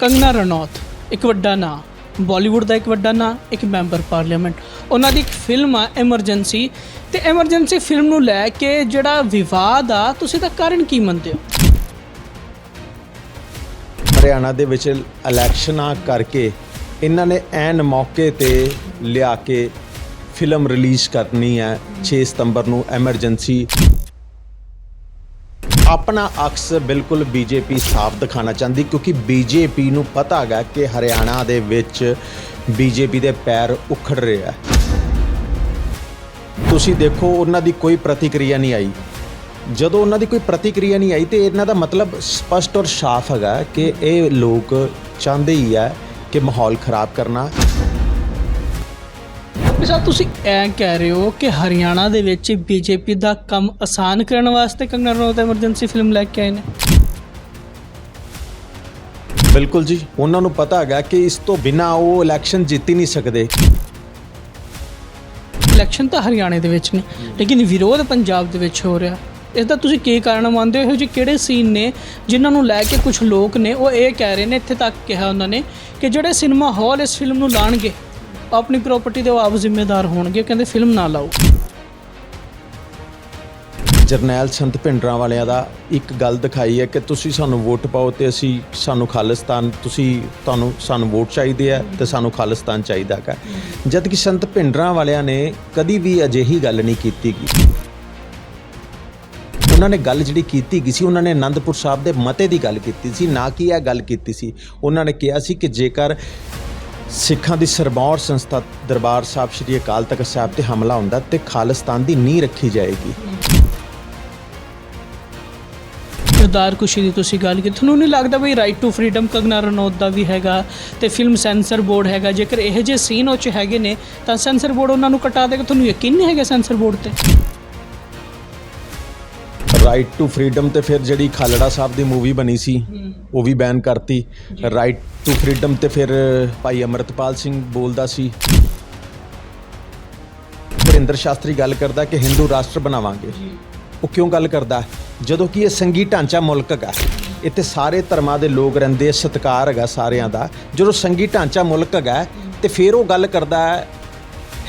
ਕੰਗਨਾ ਰਣੌਤ, ਇੱਕ ਵੱਡਾ ਨਾਂ। ਬਾਲੀਵੁੱਡ ਦਾ ਇੱਕ ਵੱਡਾ ਨਾਂ, ਇੱਕ ਮੈਂਬਰ ਪਾਰਲੀਮੈਂਟ। ਉਹਨਾਂ ਦੀ ਇੱਕ ਫਿਲਮ ਆ, ਐਮਰਜੈਂਸੀ। ਤੇ ਐਮਰਜੈਂਸੀ ਫਿਲਮ ਨੂੰ ਲੈ ਕੇ ਜਿਹੜਾ ਵਿਵਾਦ ਆ, ਤੁਸੀਂ ਤਾਂ ਕਾਰਨ ਕੀ ਮੰਨਦੇ ਹੋ? ਹਰਿਆਣਾ ਦੇ ਵਿੱਚ ਇਲੈਕਸ਼ਨਾਂ ਕਰਕੇ ਇਹਨਾਂ ਨੇ ਐਨ ਮੌਕੇ ਤੇ ਲਿਆ ਕੇ ਫਿਲਮ ਰਿਲੀਜ਼ ਕਰਨੀ ਹੈ 6 ਸਤੰਬਰ ਨੂੰ ਐਮਰਜੈਂਸੀ। ਆਪਣਾ ਅਕਸ ਬਿਲਕੁਲ ਬੀਜੇਪੀ ਸਾਫ਼ ਦਿਖਾਣਾ ਚਾਹੁੰਦੀ, ਕਿਉਂਕਿ ਬੀਜੇਪੀ ਨੂੰ ਪਤਾ ਹੈਗਾ ਕਿ ਹਰਿਆਣਾ ਦੇ ਵਿੱਚ ਬੀਜੇਪੀ ਦੇ ਪੈਰ ਉਖੜ ਰਹੇ ਆ। ਤੁਸੀਂ ਦੇਖੋ, ਉਹਨਾਂ ਦੀ ਕੋਈ ਪ੍ਰਤੀਕਿਰਿਆ ਨਹੀਂ ਆਈ। ਜਦੋਂ ਉਹਨਾਂ ਦੀ ਕੋਈ ਪ੍ਰਤੀਕਿਰਿਆ ਨਹੀਂ ਆਈ, ਤੇ ਇਹਨਾਂ ਦਾ ਮਤਲਬ ਸਪਸ਼ਟ ਔਰ ਸਾਫ਼ ਹੈਗਾ ਕਿ ਇਹ ਲੋਕ ਚਾਹੁੰਦੇ ਹੀ ਆ ਕਿ ਮਾਹੌਲ ਖਰਾਬ ਕਰਨਾ। ਸਰ ਤੁਸੀਂ ਐ ਕਹਿ ਰਹੇ ਹੋ ਕਿ ਹਰਿਆਣਾ ਦੇ ਵਿੱਚ ਬੀਜੇਪੀ ਦਾ ਕੰਮ ਆਸਾਨ ਕਰਨ ਵਾਸਤੇ ਕੰਗਨਾ ਰਣੌਤ ਐਮਰਜੈਂਸੀ ਫਿਲਮ ਲੈ ਕੇ ਆਏ ਨੇ? ਬਿਲਕੁਲ ਜੀ। ਉਹਨਾਂ ਨੂੰ ਪਤਾ ਹੈਗਾ ਕਿ ਇਸ ਤੋਂ ਬਿਨਾ ਉਹ ਇਲੈਕਸ਼ਨ ਜਿੱਤ ਹੀ ਨਹੀਂ ਸਕਦੇ। ਇਲੈਕਸ਼ਨ ਤਾਂ ਹਰਿਆਣੇ ਦੇ ਵਿੱਚ ਨੇ ਲੇਕਿਨ ਵਿਰੋਧ ਪੰਜਾਬ ਦੇ ਵਿੱਚ ਹੋ ਰਿਹਾ। ਇਸ ਦਾ ਤੁਸੀਂ ਕੀ ਕਾਰਨ ਮੰਨਦੇ ਹੋ? ਇਹੋ ਜਿਹੇ ਕਿਹੜੇ ਸੀਨ ਨੇ ਜਿਨ੍ਹਾਂ ਨੂੰ ਲੈ ਕੇ ਕੁਝ ਲੋਕ ਨੇ ਉਹ ਇਹ ਕਹਿ ਰਹੇ ਨੇ ਇੱਥੇ ਤੱਕ ਕਿਹਾ ਉਹਨਾਂ ਨੇ ਕਿ ਜਿਹੜੇ ਸਿਨੇਮਾ ਹਾਲ ਇਸ ਫਿਲਮ ਨੂੰ ਲਾਣਗੇ ਆਪਣੀ ਪ੍ਰਾਪਰਟੀ ਦੇ ਉਹ ਆਪ ਜ਼ਿੰਮੇਦਾਰ ਹੋਣਗੇ ਕਹਿੰਦੇ ਫਿਲਮ ਨਾ ਲਾਓ। ਜਰਨੈਲ ਸੰਤ ਭਿੰਡਰਾਂ ਵਾਲਿਆਂ ਦਾ ਇੱਕ ਗੱਲ ਦਿਖਾਈ ਹੈ ਕਿ ਤੁਸੀਂ ਸਾਨੂੰ ਵੋਟ ਪਾਓ ਤੇ ਅਸੀਂ ਸਾਨੂੰ ਖਾਲਿਸਤਾਨ, ਤੁਸੀਂ ਤੁਹਾਨੂੰ, ਸਾਨੂੰ ਵੋਟ ਚਾਹੀਦੇ ਆ ਤੇ ਸਾਨੂੰ ਖਾਲਿਸਤਾਨ ਚਾਹੀਦਾ ਹੈਗਾ। ਜਦ ਕਿ ਸੰਤ ਭਿੰਡਰਾਂ ਵਾਲਿਆਂ ਨੇ ਕਦੀ ਵੀ ਅਜਿਹੀ ਗੱਲ ਨਹੀਂ ਕੀਤੀ ਗੀ। ਉਹਨਾਂ ਨੇ ਗੱਲ ਜਿਹੜੀ ਕੀਤੀ ਗਈ ਸੀ, ਉਹਨਾਂ ਨੇ ਆਨੰਦਪੁਰ ਸਾਹਿਬ ਦੇ ਮਤੇ ਦੀ ਗੱਲ ਕੀਤੀ ਸੀ, ਨਾ ਕਿ ਇਹ ਗੱਲ ਕੀਤੀ ਸੀ। ਉਹਨਾਂ ਨੇ ਕਿਹਾ ਸੀ ਕਿ ਜੇਕਰ ਸਿੱਖਾਂ ਦੀ ਸਰਬੌਰ ਸੰਸਥਾ ਦਰਬਾਰ ਸਾਹਿਬ ਸ੍ਰੀ ਅਕਾਲ ਤਖਤ ਸਾਹਿਬ ਤੇ ਹਮਲਾ ਹੁੰਦਾ ਤੇ ਖਾਲਿਸਤਾਨ ਦੀ ਨੀਂਹ ਰੱਖੀ ਜਾਏਗੀ। ਕਿਰਦਾਰ ਕੁਸ਼ੀ ਦੀ ਤੁਸੀਂ ਗੱਲ ਕੀਤੀ। ਤੁਹਾਨੂੰ ਨਹੀਂ ਲੱਗਦਾ ਵੀ right to freedom Kangana Ranaut ਦਾ ਵੀ ਹੈਗਾ ਤੇ ਫਿਲਮ ਸੈਂਸਰ ਬੋਰਡ ਹੈਗਾ? ਜੇਕਰ ਇਹੋ ਜਿਹੇ ਸੀਨ ਉਹ 'ਚ ਹੈਗੇ ਨੇ, ਤਾਂ ਸੈਂਸਰ ਬੋਰਡ ਉਹਨਾਂ ਨੂੰ ਕਟਾ ਦੇਗਾ। ਤੁਹਾਨੂੰ ਯਕੀਨ ਨਹੀਂ ਹੈਗਾ ਸੈਂਸਰ ਬੋਰਡ ਤੇ? ਰਾਈਟ ਟੂ ਫਰੀडम ਤੇ ਫਿਰ ਜਿਹੜੀ ਖਾਲੜਾ ਸਾਹਿਬ ਦੀ ਮੂਵੀ ਬਣੀ ਸੀ, ਉਹ ਵੀ ਬੈਨ ਕਰਤੀ। ਰਾਈਟ ਟੂ ਫਰੀडम ਤੇ ਫਿਰ ਭਾਈ ਅਮਰਤਪਾਲ ਸਿੰਘ ਬੋਲਦਾ ਸੀ। ਵਰਿੰਦਰ ਸ਼ਾਸਤਰੀ ਗੱਲ ਕਰਦਾ ਕਿ ਹਿੰਦੂ ਰਾਸ਼ਟਰ ਬਣਾਵਾਂਗੇ। ਉਹ ਕਿਉਂ ਗੱਲ ਕਰਦਾ? ਜਦੋਂ ਕਿ ਇਹ ਸੰਗੀ ਢਾਂਚਾ ਮੁਲਕ ਹੈਗਾ। ਇੱਥੇ ਸਾਰੇ ਧਰਮਾਂ ਦੇ ਲੋਕ ਰਹਿੰਦੇ ਸਤਕਾਰ ਹੈਗਾ ਸਾਰਿਆਂ ਦਾ। ਜਦੋਂ ਸੰਗੀ ਢਾਂਚਾ ਮੁਲਕ ਹੈਗਾ ਤੇ ਫਿਰ ਉਹ ਗੱਲ ਕਰਦਾ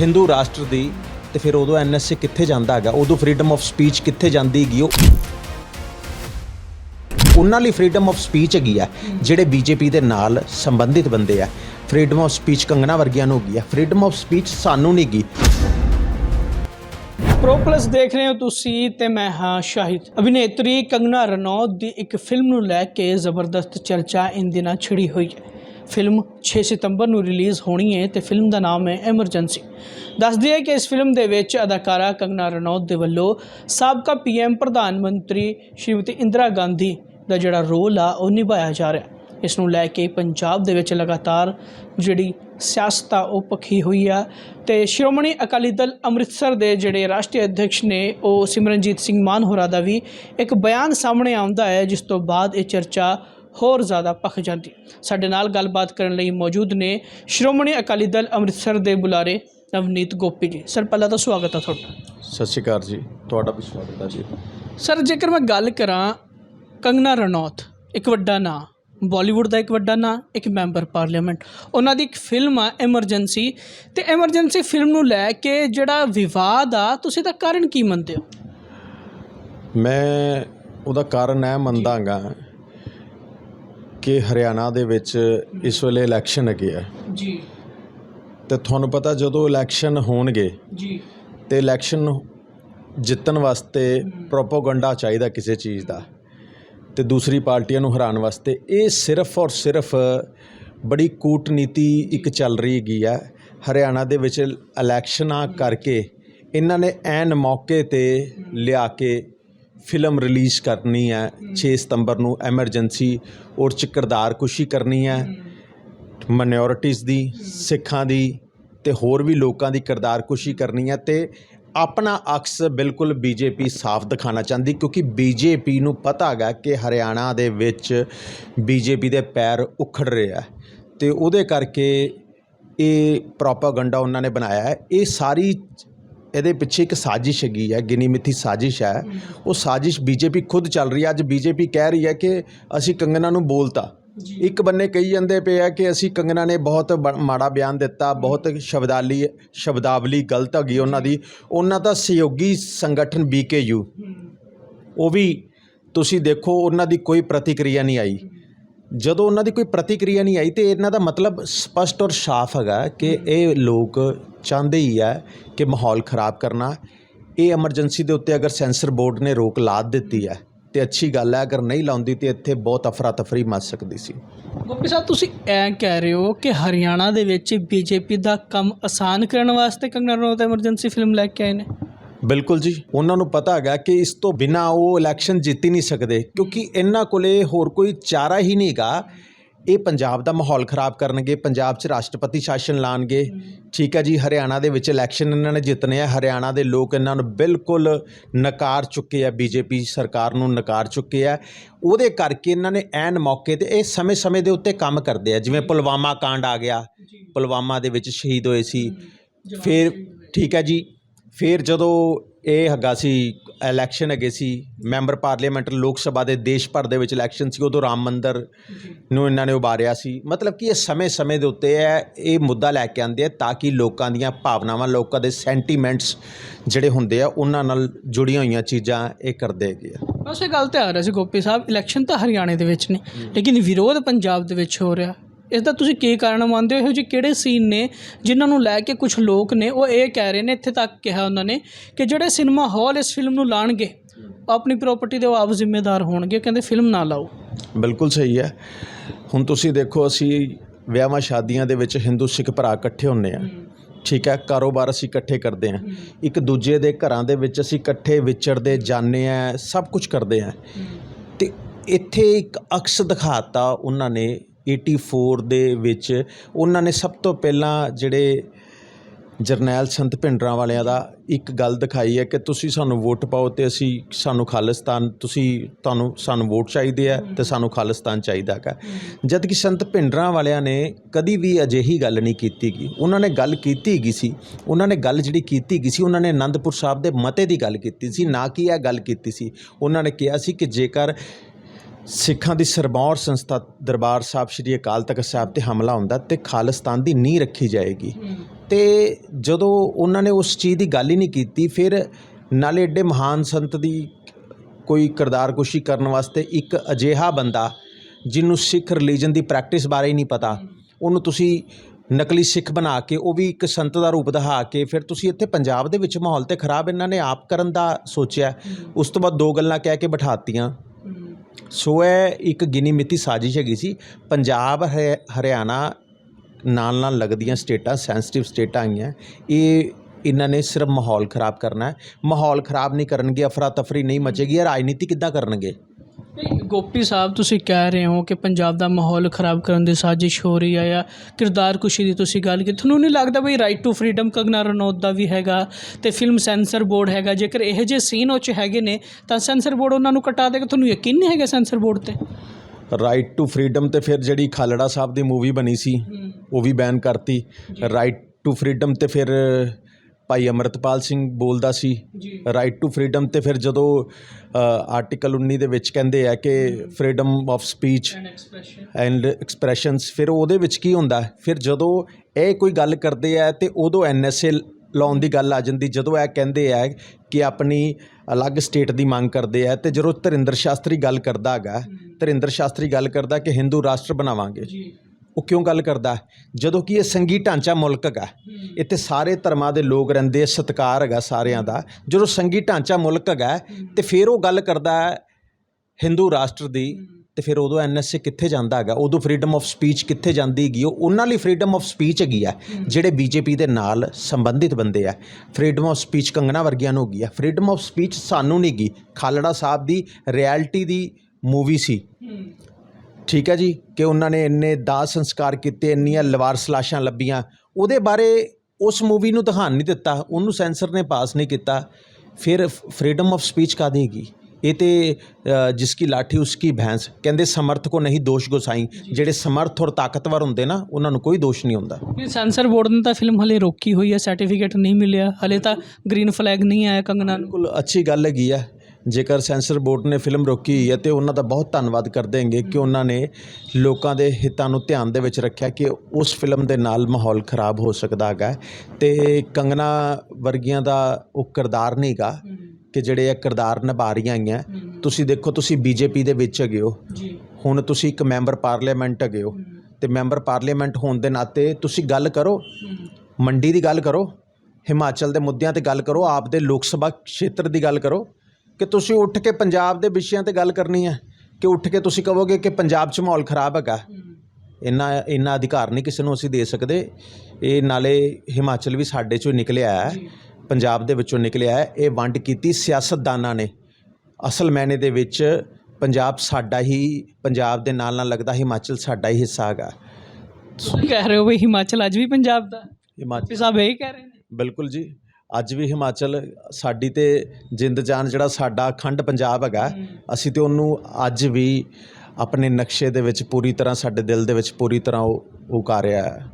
ਹਿੰਦੂ ਰਾਸ਼ਟਰ ਦੀ ਤੇ ਫਿਰ ਉਦੋਂ ਐਨਐਸਏ ਕਿੱਥੇ ਜਾਂਦਾ ਹੈਗਾ? ਉਦੋਂ ਫਰੀडम ਆਫ ਸਪੀਚ ਕਿੱਥੇ ਜਾਂਦੀ ਹੈਗੀ? ਉਹ ਉਹਨਾਂ ਲਈ ਫਰੀडम ਆਫ ਸਪੀਚ ਹੈਗੀ ਆ, ਜਿਹੜੇ ਬੀਜੇਪੀ ਦੇ ਨਾਲ ਸੰਬੰਧਿਤ ਬੰਦੇ ਆ। ਫਰੀडम ਆਫ ਸਪੀਚ ਕੰਗਣਾ ਵਰਗੀਆਂ ਨੂੰ ਹੈਗੀ ਆ। ਫਰੀडਮ ਆਫ ਸਪੀਚ ਸਾਨੂੰ ਨਹੀਂ ਹੈਗੀ। ਪ੍ਰੋ ਪਲਸ ਦੇਖ ਰਹੇ ਹੋ ਤੁਸੀਂ ਤੇ ਮੈਂ ਹਾਂ ਸ਼ਾਹਿਦ। ਅਭਿਨੇਤਰੀ ਕੰਗਨਾ ਰਣੌਤ ਦੀ ਇੱਕ ਫਿਲਮ ਨੂੰ ਲੈ ਕੇ ਜ਼ਬਰਦਸਤ ਚਰਚਾ ਇਨ ਦਿਨਾਂ ਛਿੜੀ ਹੋਈ ਹੈ। ਫਿਲਮ 6 ਸਤੰਬਰ ਨੂੰ ਰਿਲੀਜ਼ ਹੋਣੀ ਹੈ ਤੇ ਫਿਲਮ ਦਾ ਨਾਮ ਹੈ ਐਮਰਜੈਂਸੀ ਦੱਸਦੀ ਹੈ ਕਿ ਇਸ ਫਿਲਮ ਦੇ ਵਿੱਚ ਅਦਾਕਾਰਾ ਕੰਗਨਾ ਰਣੌਤ ਦੇ ਵੱਲੋਂ ਸਾਬਕਾ ਪੀਐਮ ਪ੍ਰਧਾਨ ਮੰਤਰੀ ਸ਼੍ਰੀਮਤੀ ਇੰਦਰਾ ਗਾਂਧੀ ਦਾ ਜਿਹੜਾ ਰੋਲ ਆ, ਉਹ ਨਿਭਾਇਆ ਜਾ ਰਿਹਾ ਇਸ ਨੂੰ ਲੈ ਕੇ ਪੰਜਾਬ ਦੇ ਵਿੱਚ ਲਗਾਤਾਰ ਜਿਹੜੀ ਸਿਆਸਤ ਆ, ਉਹ ਪੱਖੀ ਹੋਈ ਆ ਤੇ ਸ਼੍ਰੋਮਣੀ ਅਕਾਲੀ ਦਲ ਅੰਮ੍ਰਿਤਸਰ ਦੇ ਜਿਹੜੇ ਰਾਸ਼ਟਰੀ ਅਧਿਕਸ਼ ਨੇ, ਉਹ ਸਿਮਰਨਜੀਤ ਸਿੰਘ ਮਾਨ ਹੋਰਾਂ ਦਾ ਵੀ ਇੱਕ ਬਿਆਨ ਸਾਹਮਣੇ ਆਉਂਦਾ ਹੈ, ਜਿਸ ਤੋਂ ਬਾਅਦ ਇਹ ਚਰਚਾ ਹੋਰ ਜ਼ਿਆਦਾ ਭਖ ਜਾਂਦੀ। ਸਾਡੇ ਨਾਲ ਗੱਲਬਾਤ ਕਰਨ ਲਈ ਮੌਜੂਦ ਨੇ ਸ਼੍ਰੋਮਣੀ ਅਕਾਲੀ ਦਲ ਅੰਮ੍ਰਿਤਸਰ ਦੇ ਬੁਲਾਰੇ ਨਵਨੀਤ ਗੋਪੀ ਜੀ। ਸਰ ਪਹਿਲਾਂ ਤਾਂ ਸਵਾਗਤ ਹੈ ਤੁਹਾਡਾ। ਸਤਿ ਸ਼੍ਰੀ ਅਕਾਲ ਜੀ। ਤੁਹਾਡਾ ਵੀ ਸਵਾਗਤ ਹੈ ਜੀ। ਸਰ ਜੇਕਰ ਮੈਂ ਗੱਲ ਕਰਾਂ ਕੰਗਨਾ ਰਣੌਤ ਇੱਕ ਵੱਡਾ ਨਾਂ ਬਾਲੀਵੁੱਡ ਦਾ ਇੱਕ ਵੱਡਾ ਨਾਂ ਇੱਕ ਮੈਂਬਰ ਪਾਰਲੀਮੈਂਟ ਉਹਨਾਂ ਦੀ ਇੱਕ ਫਿਲਮ ਆ ਐਮਰਜੈਂਸੀ। ਤੇ ਐਮਰਜੈਂਸੀ ਫਿਲਮ ਨੂੰ ਲੈ ਕੇ ਜਿਹੜਾ ਵਿਵਾਦ ਆ ਤੁਸੀਂ ਤਾਂ ਕਾਰਨ ਕੀ ਮੰਨਦੇ ਹੋ? ਮੈਂ ਉਹਦਾ ਕਾਰਨ ਇਹ ਮੰਨਦਾਗਾ ਕਿ ਹਰਿਆਣਾ ਦੇ ਵਿੱਚ ਇਸ ਵੇਲੇ ਇਲੈਕਸ਼ਨ ਹੈਗੇ ਆ। ਜੀ। ਤੇ ਤੁਹਾਨੂੰ ਪਤਾ ਜਦੋਂ ਇਲੈਕਸ਼ਨ ਹੋਣਗੇ ਜੀ। ਤੇ ਇਲੈਕਸ਼ਨ ਜਿੱਤਣ ਵਾਸਤੇ ਪ੍ਰੋਪਾਗੈਂਡਾ ਚਾਹੀਦਾ ਕਿਸੇ ਚੀਜ਼ ਦਾ। ਤੇ ਦੂਸਰੀ ਪਾਰਟੀਆਂ ਨੂੰ ਹਰਾਉਣ ਵਾਸਤੇ ਇਹ ਸਿਰਫ ਔਰ ਸਿਰਫ ਬੜੀ ਕੂਟਨੀਤੀ ਇੱਕ ਚੱਲ ਰਹੀ ਹੈਗੀ ਆ। ਹਰਿਆਣਾ ਦੇ ਵਿੱਚ ਇਲੈਕਸ਼ਨਾਂ ਕਰਕੇ ਇਹਨਾਂ ਨੇ ਐਨ ਮੌਕੇ ਤੇ ਲਿਆ ਕੇ ਫਿਲਮ ਰਿਲੀਜ਼ ਕਰਨੀ ਹੈ 6 ਸਤੰਬਰ ਨੂੰ ਐਮਰਜੈਂਸੀ ਔਰ ਚ ਕਿਰਦਾਰ ਕੁਸ਼ੀ ਕਰਨੀ ਹੈ ਮਾਈਨੋਰਿਟੀਜ਼ ਦੀ, ਸਿੱਖਾਂ ਦੀ ਤੇ ਹੋਰ ਵੀ ਲੋਕਾਂ ਦੀ ਕਿਰਦਾਰਕੁਸ਼ੀ ਕਰਨੀ ਹੈ ਤੇ ਆਪਣਾ ਅਕਸ ਬਿਲਕੁਲ ਬੀਜੇਪੀ ਸਾਫ਼ ਦਿਖਾਣਾ ਚਾਹੁੰਦੀ ਕਿਉਂਕਿ ਬੀਜੇਪੀ ਨੂੰ ਪਤਾ ਹੈਗਾ ਕਿ ਹਰਿਆਣਾ ਦੇ ਵਿੱਚ ਬੀਜੇਪੀ ਦੇ ਪੈਰ ਉਖੜ ਰਹੇ ਆ ਤੇ ਉਹਦੇ ਕਰਕੇ ਇਹ ਪ੍ਰੋਪਾਗੈਂਡਾ ਉਹਨਾਂ ਨੇ ਬਣਾਇਆ ਹੈ। ਇਹ ਸਾਰੀ ਇਹਦੇ ਪਿੱਛੇ ਇੱਕ ਸਾਜ਼ਿਸ਼ ਹੈਗੀ ਹੈ ਗਿਣੀ ਮਿੱਥੀ ਸਾਜ਼ਿਸ਼ ਹੈ ਉਹ ਸਾਜ਼ਿਸ਼ ਬੀਜੇਪੀ ਖੁਦ ਚੱਲ ਰਹੀ ਹੈ ਅੱਜ ਬੀਜੇਪੀ ਕਹਿ ਰਹੀ ਹੈ ਕਿ ਅਸੀਂ ਕੰਗਨਾ ਨੂੰ ਬੋਲਤਾ। ਇੱਕ ਬੰਨੇ ਕਹੀ ਜਾਂਦੇ ਪਏ ਆ ਕਿ ਅਸੀਂ ਕੰਗਨਾ ਨੇ ਬਹੁਤ ਮਾੜਾ ਬਿਆਨ ਦਿੱਤਾ ਬਹੁਤ ਸ਼ਬਦਾਲੀ ਸ਼ਬਦਾਵਲੀ ਗਲਤ ਹੈਗੀ ਉਹਨਾਂ ਦੀ। ਉਹਨਾਂ ਦਾ ਸਹਿਯੋਗੀ ਸੰਗਠਨ ਬੀਕੇਯੂ ਉਹ ਵੀ ਤੁਸੀਂ ਦੇਖੋ ਉਹਨਾਂ ਦੀ ਕੋਈ ਪ੍ਰਤੀਕਿਰਿਆ ਨਹੀਂ ਆਈ। ਜਦੋਂ ਉਹਨਾਂ ਦੀ ਕੋਈ ਪ੍ਰਤੀਕਿਰਿਆ ਨਹੀਂ ਆਈ ਤੇ ਇਹਨਾਂ ਦਾ ਮਤਲਬ ਸਪਸ਼ਟ ਔਰ ਸਾਫ਼ ਹੈਗਾ ਕਿ ਇਹ ਲੋਕ ਚਾਹੁੰਦੇ ਹੀ ਹੈ ਕਿ ਮਾਹੌਲ ਖਰਾਬ ਕਰਨਾ। ਇਹ ਐਮਰਜੈਂਸੀ ਦੇ ਉੱਤੇ ਅਗਰ ਸੈਂਸਰ ਬੋਰਡ ਨੇ ਰੋਕ ਲਾ ਦਿੱਤੀ ਹੈ, ਤੇ ਅੱਛੀ ਗੱਲ ਹੈ, ਅਗਰ ਨਹੀਂ ਲਾਉਂਦੀ ਤੇ ਇੱਥੇ ਬਹੁਤ ਅਫਰਾ ਤਫਰੀ ਮਚ ਸਕਦੀ ਸੀ। ਗੋਪੀ ਸਾਹਿਬ, ਤੁਸੀਂ ਐਂ ਕਹਿ ਰਹੇ ਹੋ ਕਿ ਹਰਿਆਣਾ ਦੇ ਵਿੱਚ ਬੀਜੇਪੀ ਦਾ ਕੰਮ ਆਸਾਨ ਕਰਨ ਵਾਸਤੇ ਕੰਗਨਾ ਰਣੌਤ ਐਮਰਜੈਂਸੀ ਫਿਲਮ ਲੈ ਕੇ ਆਏ ਨੇ? ਬਿਲਕੁਲ ਜੀ। ਉਹਨਾਂ ਨੂੰ ਪਤਾ ਹੈਗਾ ਕਿ ਇਸ ਤੋਂ ਬਿਨਾ ਉਹ ਇਲੈਕਸ਼ਨ ਜਿੱਤ ਹੀ ਨਹੀਂ ਸਕਦੇ ਕਿਉਂਕਿ ਇਹਨਾਂ ਕੋਲੇ ਹੋਰ ਕੋਈ ਚਾਰਾ ਹੀ ਨਹੀਂਗਾ ਇਹ ਪੰਜਾਬ ਦਾ ਮਾਹੌਲ ਖਰਾਬ ਕਰਨਗੇ ਪੰਜਾਬ 'ਚ ਰਾਸ਼ਟਰਪਤੀ ਸ਼ਾਸਨ ਲਾਣਗੇ। ਠੀਕ ਹੈ ਜੀ ਹਰਿਆਣਾ ਦੇ ਵਿੱਚ ਇਲੈਕਸ਼ਨ ਇਹਨਾਂ ਨੇ ਜਿੱਤਨੇ ਆ। ਹਰਿਆਣਾ ਦੇ ਲੋਕ ਇਹਨਾਂ ਨੂੰ ਬਿਲਕੁਲ ਨਕਾਰ ਚੁੱਕੇ ਆ। ਬੀਜੇਪੀ ਸਰਕਾਰ ਨੂੰ ਨਕਾਰ ਚੁੱਕੇ ਆ। ਉਹਦੇ ਕਰਕੇ ਇਹਨਾਂ ਨੇ ਐਨ ਮੌਕੇ ਤੇ ਇਹ ਸਮੇਂ-ਸਮੇਂ ਦੇ ਉੱਤੇ ਕੰਮ ਕਰਦੇ ਆ। ਜਿਵੇਂ ਪੁਲਵਾਮਾ ਕਾਂਡ ਆ ਗਿਆ। ਪੁਲਵਾਮਾ ਦੇ ਵਿੱਚ ਸ਼ਹੀਦ ਹੋਏ ਸੀ। ਫਿਰ ਠੀਕ ਹੈ ਜੀ ਫਿਰ ਜਦੋਂ ਇਹ ਹੈਗਾ ਸੀ ਇਲੈਕਸ਼ਨ ਹੈਗੇ ਸੀ ਮੈਂਬਰ ਪਾਰਲੀਮੈਂਟ ਲੋਕ ਸਭਾ ਦੇ ਦੇਸ਼ ਭਰ ਦੇ ਵਿੱਚ ਇਲੈਕਸ਼ਨ ਸੀ ਉਦੋਂ ਰਾਮ ਮੰਦਰ ਨੂੰ ਇਹਨਾਂ ਨੇ ਉਭਾਰਿਆ ਸੀ। ਮਤਲਬ ਕਿ ਇਹ ਸਮੇਂ-ਸਮੇਂ ਦੇ ਉੱਤੇ ਹੈ ਇਹ ਮੁੱਦਾ ਲੈ ਕੇ ਆਉਂਦੇ ਆ ਤਾਂ ਕਿ ਲੋਕਾਂ ਦੀਆਂ ਭਾਵਨਾਵਾਂ ਲੋਕਾਂ ਦੇ ਸੈਂਟੀਮੈਂਟਸ ਜਿਹੜੇ ਹੁੰਦੇ ਆ ਉਹਨਾਂ ਨਾਲ ਜੁੜੀਆਂ ਹੋਈਆਂ ਚੀਜ਼ਾਂ ਇਹ ਕਰਦੇ ਹੈਗੇ ਆ। ਬਸ ਇਹ ਗੱਲ ਤੇ ਆ ਰਿਹਾ ਸੀ ਗੋਪੀ ਸਾਹਿਬ ਇਲੈਕਸ਼ਨ ਤਾਂ ਹਰਿਆਣੇ ਦੇ ਵਿੱਚ ਨੇ ਲੇਕਿਨ ਵਿਰੋਧ ਪੰਜਾਬ ਦੇ ਵਿੱਚ ਹੋ ਰਿਹਾ। ਇਸ ਦਾ ਤੁਸੀਂ ਕੀ ਕਾਰਨ ਮੰਨਦੇ ਹੋ? ਇਹੋ ਜਿਹੇ ਕਿਹੜੇ ਸੀਨ ਨੇ ਜਿਨ੍ਹਾਂ ਨੂੰ ਲੈ ਕੇ ਕੁਝ ਲੋਕ ਨੇ ਉਹ ਇਹ ਕਹਿ ਰਹੇ ਨੇ, ਇੱਥੇ ਤੱਕ ਕਿਹਾ ਉਹਨਾਂ ਨੇ ਕਿ ਜਿਹੜੇ ਸਿਨੇਮਾ ਹਾਲ ਇਸ ਫਿਲਮ ਨੂੰ ਲਾਣਗੇ ਆਪਣੀ ਪ੍ਰਾਪਰਟੀ ਦੇ ਉਹ ਆਪ ਜ਼ਿੰਮੇਦਾਰ ਹੋਣਗੇ ਕਹਿੰਦੇ ਫਿਲਮ ਨਾ ਲਾਓ। ਬਿਲਕੁਲ ਸਹੀ ਹੈ। ਹੁਣ ਤੁਸੀਂ ਦੇਖੋ, ਅਸੀਂ ਵਿਆਹਾਂ ਸ਼ਾਦੀਆਂ ਦੇ ਵਿੱਚ ਹਿੰਦੂ, ਸਿੱਖ ਭਰਾ ਇਕੱਠੇ ਹੁੰਨੇ ਆ ਠੀਕ ਹੈ, ਕਾਰੋਬਾਰ ਅਸੀਂ ਇਕੱਠੇ ਕਰਦੇ ਆ ਇੱਕ ਦੂਜੇ ਦੇ ਘਰਾਂ ਦੇ ਵਿੱਚ ਅਸੀਂ ਇਕੱਠੇ ਵਿਚਰਦੇ ਜਾਂਦੇ ਆ ਸਭ ਕੁਝ ਕਰਦੇ ਆ ਤੇ ਇੱਥੇ ਇੱਕ ਅਕਸ ਦਿਖਾਤਾ ਉਹਨਾਂ ਨੇ 84 ਦੇ ਵਿੱਚ ਉਹਨਾਂ ਨੇ ਸਭ ਤੋਂ ਪਹਿਲਾਂ ਜਿਹੜੇ ਜਰਨੈਲ ਸੰਤ ਭਿੰਡਰਾਂ ਵਾਲਿਆਂ ਦਾ ਇੱਕ ਗੱਲ ਦਿਖਾਈ ਹੈ ਕਿ ਤੁਸੀਂ ਸਾਨੂੰ ਵੋਟ ਪਾਓ ਤੇ ਅਸੀਂ, ਸਾਨੂੰ ਖਾਲਿਸਤਾਨ, ਤੁਸੀਂ, ਤੁਹਾਨੂੰ, ਸਾਨੂੰ ਵੋਟ ਚਾਹੀਦੀ ਹੈ ਤੇ ਸਾਨੂੰ ਖਾਲਿਸਤਾਨ ਚਾਹੀਦਾ ਹੈਗਾ। ਜਦ ਕਿ ਸੰਤ ਭਿੰਡਰਾਂ ਵਾਲਿਆਂ ਨੇ ਕਦੀ ਵੀ ਅਜਿਹੀ ਗੱਲ ਨਹੀਂ ਕੀਤੀ ਗਈ ਉਹਨਾਂ ਨੇ ਗੱਲ ਕੀਤੀ ਗਈ ਸੀ। ਉਹਨਾਂ ਨੇ ਗੱਲ ਜਿਹੜੀ ਕੀਤੀ ਗਈ ਸੀ, ਉਹਨਾਂ ਨੇ ਆਨੰਦਪੁਰ ਸਾਹਿਬ ਦੇ ਮਤੇ ਦੀ ਗੱਲ ਕੀਤੀ ਸੀ, ਨਾ ਕਿ ਇਹ ਗੱਲ ਕੀਤੀ ਸੀ। ਉਹਨਾਂ ਨੇ ਕਿਹਾ ਸੀ ਕਿ ਜੇਕਰ ਸਿੱਖਾਂ ਦੀ ਸਰਬੌਰ ਸੰਸਥਾ ਦਰਬਾਰ ਸਾਹਿਬ ਸ੍ਰੀ ਅਕਾਲ ਤਖਤ ਸਾਹਿਬ ਤੇ ਹਮਲਾ ਹੁੰਦਾ ਤੇ ਖਾਲਿਸਤਾਨ ਦੀ ਨੀਂਹ ਰੱਖੀ ਜਾਏਗੀ। ਤੇ ਜਦੋਂ ਉਹਨਾਂ ਨੇ ਉਸ ਚੀਜ਼ ਦੀ ਗੱਲ ਹੀ ਨਹੀਂ ਕੀਤੀ, ਫਿਰ ਨਾਲੇ ਏਡੇ ਮਹਾਨ ਸੰਤ ਦੀ ਕੋਈ ਕਿਰਦਾਰਕੁਸ਼ੀ ਕਰਨ ਵਾਸਤੇ ਇੱਕ ਅਜਿਹਾ ਬੰਦਾ ਜਿਹਨੂੰ ਸਿੱਖ ਰਿਲੀਜਨ ਦੀ ਪ੍ਰੈਕਟਿਸ ਬਾਰੇ ਹੀ ਨਹੀਂ ਪਤਾ, ਉਹਨੂੰ ਤੁਸੀਂ ਨਕਲੀ ਸਿੱਖ ਬਣਾ ਕੇ, ਉਹ ਵੀ ਇੱਕ ਸੰਤ ਦਾ ਰੂਪ ਦਿਖਾ ਕੇ, ਫਿਰ ਤੁਸੀਂ ਇੱਥੇ ਪੰਜਾਬ ਦੇ ਵਿੱਚ ਮਾਹੌਲ ਤੇ ਖਰਾਬ ਇਹਨਾਂ ਨੇ ਆਪ ਕਰਨ ਦਾ ਸੋਚਿਆ। ਉਸ ਤੋਂ ਬਾਅਦ ਦੋ ਗੱਲਾਂ ਕਹਿ ਕੇ ਬਿਠਾਤੀਆਂ ਸੋ ਇਹ ਇੱਕ ਗਿਣੀ ਮਿਤੀ ਸਾਜ਼ਿਸ਼ ਹੈਗੀ ਸੀ। ਪੰਜਾਬ, ਹਰਿ- ਹਰਿਆਣਾ ਨਾਲ ਨਾਲ ਲੱਗਦੀਆਂ ਸਟੇਟਾਂ ਸੈਂਸਿਟਿਵ ਸਟੇਟਾਂ ਆਈਆਂ। ਇਹ ਇਹਨਾਂ ਨੇ ਸਿਰਫ ਮਾਹੌਲ ਖਰਾਬ ਕਰਨਾ ਹੈ। ਮਾਹੌਲ ਖਰਾਬ ਨਹੀਂ ਕਰਨਗੇ ਅਫਰਾ ਤਫਰੀ ਨਹੀਂ ਮਚੇਗੀ, ਇਹ ਰਾਜਨੀਤੀ ਕਿੱਦਾਂ ਕਰਨਗੇ? ਗੋਪੀ ਸਾਹਿਬ ਤੁਸੀਂ ਕਹਿ ਰਹੇ ਹੋ ਕਿ ਪੰਜਾਬ ਦਾ ਮਾਹੌਲ ਖਰਾਬ ਕਰਨ ਦੀ ਸਾਜ਼ਿਸ਼ ਹੋ ਰਹੀ ਹੈ ਜਾਂ ਕਿਰਦਾਰ ਕੁਸ਼ੀ ਦੀ ਤੁਸੀਂ ਗੱਲ ਕੀਤੀ। ਤੁਹਾਨੂੰ ਨਹੀਂ ਲੱਗਦਾ ਬਈ right to freedom Kangana Ranaut ਦਾ ਵੀ ਹੈਗਾ ਤੇ ਫਿਲਮ ਸੈਂਸਰ ਬੋਰਡ ਹੈਗਾ? ਜੇਕਰ ਇਹ ਜੇ ਸੀਨ ਉਹ ਚ ਹੈਗੇ ਨੇ ਤਾਂ ਸੈਂਸਰ ਬੋਰਡ ਉਹਨਾਂ ਨੂੰ ਕਟਾ ਦੇਗਾ। ਤੁਹਾਨੂੰ ਯਕੀਨ ਨਹੀਂ ਹੈਗਾ ਸੈਂਸਰ ਬੋਰਡ ਤੇ? ਰਾਈਟ ਟੂ ਫਰੀडम ਤੇ ਫਿਰ ਜਿਹੜੀ ਖਾਲੜਾ ਸਾਹਿਬ ਦੀ ਮੂਵੀ ਬਣੀ ਸੀ ਉਹ ਵੀ ਬੈਨ ਕਰਤੀ। ਰਾਈਟ ਟੂ ਫਰੀडम ਤੇ ਫਿਰ ਭਾਈ ਅਮਰਤਪਾਲ ਸਿੰਘ ਬੋਲਦਾ ਸੀ ਰਾਈਟ ਟੂ ਫਰੀडम ਤੇ ਫਿਰ ਜਦੋਂ ਆਰਟੀਕਲ 19 ਦੇ ਵਿੱਚ ਕਹਿੰਦੇ ਆ ਕਿ freedom of speech and expressions ਫਿਰ ਉਹਦੇ ਵਿੱਚ ਕੀ ਹੁੰਦਾ? ਫਿਰ ਜਦੋਂ ਇਹ ਕੋਈ ਗੱਲ ਕਰਦੇ ਆ ਤੇ ਉਦੋਂ ਐਨਐਸਏ ਲਾਉਣ ਦੀ ਗੱਲ ਆ ਜਾਂਦੀ ਜਦੋਂ ਇਹ ਕਹਿੰਦੇ ਆ ਕਿ ਆਪਣੀ ਅਲੱਗ ਸਟੇਟ ਦੀ ਮੰਗ ਕਰਦੇ ਆ ਤੇ ਜਦੋਂ ਧਰਿੰਦਰ ਸ਼ਾਸਤਰੀ ਗੱਲ ਕਰਦਾ ਹੈਗਾ ਧਰਿੰਦਰ ਸ਼ਾਸਤਰੀ ਗੱਲ ਕਰਦਾ ਕਿ ਹਿੰਦੂ ਰਾਸ਼ਟਰ ਬਣਾਵਾਂਗੇ। ਉਹ ਕਿਉਂ ਗੱਲ ਕਰਦਾ? ਜਦੋਂ ਕਿ ਇਹ ਸੰਗੀ ਢਾਂਚਾ ਮੁਲਕ ਹੈਗਾ, ਇੱਥੇ ਸਾਰੇ ਧਰਮਾਂ ਦੇ ਲੋਕ ਰਹਿੰਦੇ ਸਤਕਾਰ ਹੈਗਾ ਸਾਰਿਆਂ ਦਾ। ਜਦੋਂ ਸੰਗੀ ਢਾਂਚਾ ਮੁਲਕ ਹੈਗਾ, ਤੇ ਫਿਰ ਉਹ ਗੱਲ ਕਰਦਾ ਹਿੰਦੂ ਰਾਸ਼ਟਰ ਦੀ, ਤੇ ਫਿਰ ਉਦੋਂ ਐਨਐਸਏ ਕਿੱਥੇ ਜਾਂਦਾ ਹੈਗਾ, ਉਦੋਂ ਫਰੀडम ਆਫ ਸਪੀਚ ਕਿੱਥੇ ਜਾਂਦੀ ਹੈਗੀ, ਉਹ ਉਹਨਾਂ ਲਈ ਫਰੀडम ਆਫ ਸਪੀਚ ਹੈਗੀ ਆ, ਜਿਹੜੇ ਬੀਜੇਪੀ ਦੇ ਨਾਲ ਸੰਬੰਧਿਤ ਬੰਦੇ ਆ। ਫਰੀडम ਆਫ ਸਪੀਚ ਕੰਗਣਾ ਵਰਗੀਆਂ ਨੂੰ ਹੈਗੀ ਆ। ਫਰੀडम ਆਫ ਸਪੀਚ ਸਾਨੂੰ ਨਹੀਂ ਗਈ ਖਾਲੜਾ ਸਾਹਿਬ ਦੀ ਰਿਐਲਿਟੀ ਦੀ ਮੂਵੀ ਸੀ। ਠੀਕ ਹੈ ਜੀ ਕਿ ਉਹਨਾਂ ਨੇ ਇੰਨੇ ਦਾਹ ਸੰਸਕਾਰ ਕੀਤੇ ਇੰਨੀਆਂ ਲਵਾਰ ਸਲਾਸ਼ਾਂ ਲੱਭੀਆਂ। ਉਹਦੇ ਬਾਰੇ ਉਸ ਮੂਵੀ ਨੂੰ ਦਿਖਾਣ ਨਹੀਂ ਦਿੱਤਾ ਉਹਨੂੰ ਸੈਂਸਰ ਨੇ ਪਾਸ ਨਹੀਂ ਕੀਤਾ। ਫਿਰ ਫਰੀडम ਆਫ ਸਪੀਚ ਕਾ ਦੇਗੀ ਇਹ ਤੇ ਜਿਸ ਕੀ ਲਾਠੀ ਉਸ ਕੀ ਭੈਂਸ। ਕਹਿੰਦੇ ਸਮਰਥ ਕੋ ਨਹੀਂ ਦੋਸ਼ ਗੁਸਾਈ। ਜਿਹੜੇ ਸਮਰਥ ਔਰ ਤਾਕਤਵਰ ਹੁੰਦੇ ਨਾ ਉਹਨਾਂ ਨੂੰ ਕੋਈ ਦੋਸ਼ ਨਹੀਂ ਹੁੰਦਾ। ਇਹ ਸੈਂਸਰ ਬੋਰਡ ਨੇ ਤਾਂ ਫਿਲਮ ਹਲੇ ਰੋਕੀ ਹੋਈ ਹੈ ਸਰਟੀਫਿਕੇਟ ਨਹੀਂ ਮਿਲਿਆ। ਹਲੇ ਤਾਂ ਗ੍ਰੀਨ ਫਲੈਗ ਨਹੀਂ ਆਇਆ ਕੰਗਨਾ ਨੂੰ। ਬਿਲਕੁਲ ਅੱਛੀ ਗੱਲ ਹੈਗੀ ਆ ਜੇਕਰ ਸੈਂਸਰ ਬੋਰਡ ਨੇ ਫਿਲਮ ਰੋਕੀ ਹੈ ਤੇ ਉਹਨਾਂ ਦਾ ਬਹੁਤ ਧੰਨਵਾਦ ਕਰਦੇ ਹਾਂਗੇ ਕਿ ਉਹਨਾਂ ਨੇ ਲੋਕਾਂ ਦੇ ਹਿੱਤਾਂ ਨੂੰ ਧਿਆਨ ਦੇ ਵਿੱਚ ਰੱਖਿਆ ਕਿ ਉਸ ਫਿਲਮ ਦੇ ਨਾਲ ਮਾਹੌਲ ਖਰਾਬ ਹੋ ਸਕਦਾ ਹੈਗਾ। ਤੇ ਕੰਗਨਾ ਵਰਗੀਆਂ ਦਾ ਉਹ ਕਿਰਦਾਰ ਨਹੀਂਗਾ ਕਿ ਜਿਹੜੇ ਇਹ ਕਿਰਦਾਰ ਨਿਭਾ ਰਹੀਆਂ ਹੈਗੀਆਂ। ਤੁਸੀਂ ਦੇਖੋ ਤੁਸੀਂ ਬੀਜੇਪੀ ਦੇ ਵਿੱਚ ਹੈਗੇ ਹੋ। ਹੁਣ ਤੁਸੀਂ ਇੱਕ ਮੈਂਬਰ ਪਾਰਲੀਮੈਂਟ ਹੈਗੇ ਹੋ। ਤੇ ਮੈਂਬਰ ਪਾਰਲੀਮੈਂਟ ਹੋਣ ਦੇ ਨਾਤੇ ਤੁਸੀਂ ਗੱਲ ਕਰੋ। ਮੰਡੀ ਦੀ ਗੱਲ ਕਰੋ। ਹਿਮਾਚਲ ਦੇ ਮੁੱਦਿਆਂ ਤੇ ਗੱਲ ਕਰੋ। ਆਪ ਦੇ ਲੋਕ ਸਭਾ ਖੇਤਰ ਦੀ ਗੱਲ ਕਰੋ। ਕਿ ਤੁਸੀਂ ਉੱਠ ਕੇ ਪੰਜਾਬ ਦੇ ਵਿਸ਼ਿਆਂ ਤੇ ਗੱਲ ਕਰਨੀ ਹੈ ਕਿ ਉੱਠ ਕੇ ਤੁਸੀਂ ਕਹੋਗੇ ਕਿ ਪੰਜਾਬ 'ਚ ਮਾਹੌਲ ਖਰਾਬ ਹੈਗਾ। ਇੰਨਾ ਇੰਨਾ ਅਧਿਕਾਰ ਨਹੀਂ ਕਿਸੇ ਨੂੰ ਅਸੀਂ ਦੇ ਸਕਦੇ। ਇਹ ਨਾਲੇ ਹਿਮਾਚਲ ਵੀ ਸਾਡੇ ਚੋਂ ਨਿਕਲਿਆ ਹੈ ਪੰਜਾਬ ਦੇ ਵਿੱਚੋਂ ਨਿਕਲਿਆ ਹੈ। ਇਹ ਵੰਡ ਕੀਤੀ ਸਿਆਸਤਦਾਨਾਂ ਨੇ। ਅਸਲ ਮਾਇਨੇ ਦੇ ਵਿੱਚ ਪੰਜਾਬ ਸਾਡਾ ਹੀ ਪੰਜਾਬ ਦੇ ਨਾਲ ਨਾਲ ਲੱਗਦਾ ਹਿਮਾਚਲ ਸਾਡਾ ਹੀ ਹਿੱਸਾ ਹੈਗਾ। ਤੁਸੀਂ ਕਹਿ ਰਹੇ ਹੋ ਵੀ ਹਿਮਾਚਲ ਅੱਜ ਵੀ ਪੰਜਾਬ ਦਾ। ਹਿਮਾਚਲ। ਸਾਹਿਬ ਇਹ ਕਹਿ ਰਹੇ ਨੇ। ਬਿਲਕੁਲ ਜੀ। ਅੱਜ ਵੀ ਹਿਮਾਚਲ ਸਾਡੀ ਤੇ ਜਿੰਦ ਜਾਨ ਜਿਹੜਾ ਸਾਡਾ ਅਖੰਡ ਪੰਜਾਬ ਹੈਗਾ ਅਸੀਂ ਤੇ ਉਹਨੂੰ ਅੱਜ ਵੀ ਆਪਣੇ ਨਕਸ਼ੇ ਦੇ ਵਿੱਚ ਪੂਰੀ ਤਰ੍ਹਾਂ ਸਾਡੇ ਦਿਲ ਦੇ ਵਿੱਚ ਪੂਰੀ ਤਰ੍ਹਾਂ ਉਹ ਉਕਾਰਿਆ ਹੈ।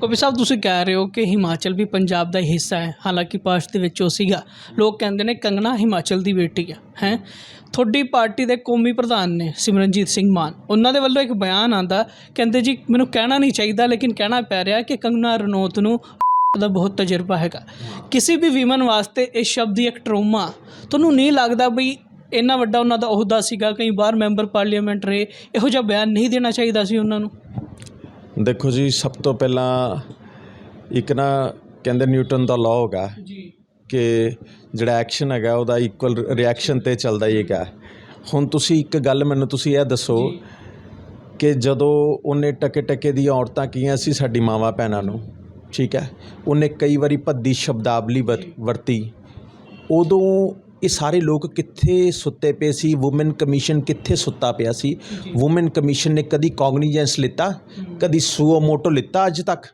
ਕਪਿਲ ਸਾਹਿਬ ਤੁਸੀਂ ਕਹਿ ਰਹੇ ਹੋ ਕਿ ਹਿਮਾਚਲ ਵੀ ਪੰਜਾਬ ਦਾ ਹਿੱਸਾ ਹੈ ਹਾਲਾਂਕਿ ਪਾਸਟ ਦੇ ਵਿੱਚ ਉਹ ਸੀਗਾ। ਲੋਕ ਕਹਿੰਦੇ ਨੇ ਕੰਗਨਾ ਹਿਮਾਚਲ ਦੀ ਬੇਟੀ ਹੈ ਹੈ? ਤੁਹਾਡੀ ਪਾਰਟੀ ਦੇ ਕੌਮੀ ਪ੍ਰਧਾਨ ਨੇ ਸਿਮਰਨਜੀਤ ਸਿੰਘ ਮਾਨ ਉਹਨਾਂ ਦੇ ਵੱਲੋਂ ਇੱਕ ਬਿਆਨ ਆਂਦਾ ਕਹਿੰਦੇ ਜੀ ਮੈਨੂੰ ਕਹਿਣਾ ਨਹੀਂ ਚਾਹੀਦਾ ਲੇਕਿਨ ਕਹਿਣਾ ਪੈ ਰਿਹਾ ਕਿ ਕੰਗਨਾ ਰਣੌਤ ਨੂੰ ਦਾ ਬਹੁਤ ਤਜਰਬਾ ਹੈਗਾ। ਕਿਸੇ ਵੀ ਵਿਮਨ ਵਾਸਤੇ ਇਸ ਸ਼ਬਦ ਦੀ ਇੱਕ ਟਰੋਮਾ ਤੁਹਾਨੂੰ ਨਹੀਂ ਲੱਗਦਾ ਬਈ ਇੰਨਾ ਵੱਡਾ ਉਹਨਾਂ ਦਾ ਅਹੁਦਾ ਸੀਗਾ ਕਈ ਵਾਰ ਮੈਂਬਰ ਪਾਰਲੀਮੈਂਟ ਰਹੇ ਇਹੋ ਜਿਹਾ ਬਿਆਨ ਨਹੀਂ ਦੇਣਾ ਚਾਹੀਦਾ ਸੀ ਉਹਨਾਂ ਨੂੰ? ਦੇਖੋ ਜੀ ਸਭ ਤੋਂ ਪਹਿਲਾਂ ਇੱਕ ਨਾ ਕਹਿੰਦੇ ਨਿਊਟਨ ਦਾ ਲਾਅ ਹੈਗਾ ਜੀ। ਕਿ ਜਿਹੜਾ ਐਕਸ਼ਨ ਹੈਗਾ ਉਹਦਾ ਇਕੁਅਲ ਰਿਐਕਸ਼ਨ ਤੇ ਚੱਲਦਾ ਹੀ ਹੈਗਾ। ਹੁਣ ਤੁਸੀਂ ਇੱਕ ਗੱਲ ਮੈਨੂੰ ਤੁਸੀਂ ਇਹ ਦੱਸੋ ਕਿ ਜਦੋਂ ਉਹਨੇ ਟਕੇ ਟਕੇ ਦੀਆਂ ਔਰਤਾਂ ਕੀਆਂ ਸੀ ਸਾਡੀ ਮਾਵਾਂ ਭੈਣਾਂ ਨੂੰ ਠੀਕ ਹੈ। ਉਹਨੇ ਕਈ ਵਾਰੀ ਭੱਦੀ ਸ਼ਬਦਾਵਲੀ ਵਰ- ਵਰਤੀ। ਉਦੋਂ ਇਹ ਸਾਰੇ ਲੋਕ ਕਿੱਥੇ ਸੁੱਤੇ ਪਏ ਸੀ? ਔਮਨ ਕਮਿਸ਼ਨ ਕਿੱਥੇ ਸੁੱਤਾ ਪਿਆ ਸੀ? ਔਮਨ ਕਮਿਸ਼ਨ ਨੇ ਕਦੀ ਕੌਗਨੀਜੈਂਸ ਲਿੱਤਾ? ਕਦੀ ਸੂਓ ਮੋਟੋ ਲਿੱਤਾ ਅੱਜ ਤੱਕ?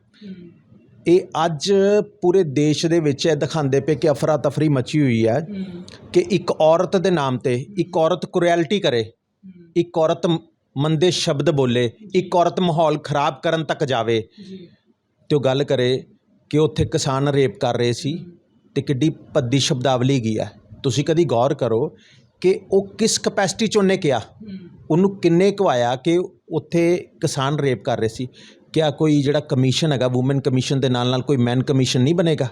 ਇਹ ਅੱਜ ਪੂਰੇ ਦੇਸ਼ ਦੇ ਵਿੱਚ ਇਹ ਦਿਖਾਉਂਦੇ ਪਏ ਕਿ ਅਫਰਾ ਤਫਰੀ ਮਚੀ ਹੋਈ ਹੈ ਕਿ ਇੱਕ ਔਰਤ ਦੇ ਨਾਮ ਤੇ ਇੱਕ ਔਰਤ ਕੁਰੈਲਿਟੀ ਕਰੇ ਇੱਕ ਔਰਤ ਮੰਦੇ ਸ਼ਬਦ ਬੋਲੇ ਇੱਕ ਔਰਤ ਮਾਹੌਲ ਖਰਾਬ ਕਰਨ ਤੱਕ ਜਾਵੇ। ਅਤੇ ਉਹ ਗੱਲ ਕਰੇ ਕਿ ਉੱਥੇ ਕਿਸਾਨ ਰੇਪ ਕਰ ਰਹੇ ਸੀ ਅਤੇ ਕਿੱਡੀ ਭੱਦੀ ਸ਼ਬਦਾਵਲੀ ਗਈ ਹੈ ਤੁਸੀਂ ਕਦੀ ਗੌਰ ਕਰੋ ਕਿ ਉਹ ਕਿਸ ਕਪੈਸਿਟੀ ਚ ਉਹਨੇ ਕਿਹਾ? ਉਹਨੂੰ ਕਿੰਨੇ ਕਵਾਇਆ ਕਿ ਉੱਥੇ ਕਿਸਾਨ ਰੇਪ ਕਰ ਰਹੇ ਸੀ? ਕਿਆ ਕੋਈ ਜਿਹੜਾ ਕਮਿਸ਼ਨ ਹੈਗਾ ਔਮਨ ਕਮਿਸ਼ਨ ਦੇ ਨਾਲ ਨਾਲ ਕੋਈ ਮੈਨ ਕਮਿਸ਼ਨ ਨਹੀਂ ਬਣੇਗਾ?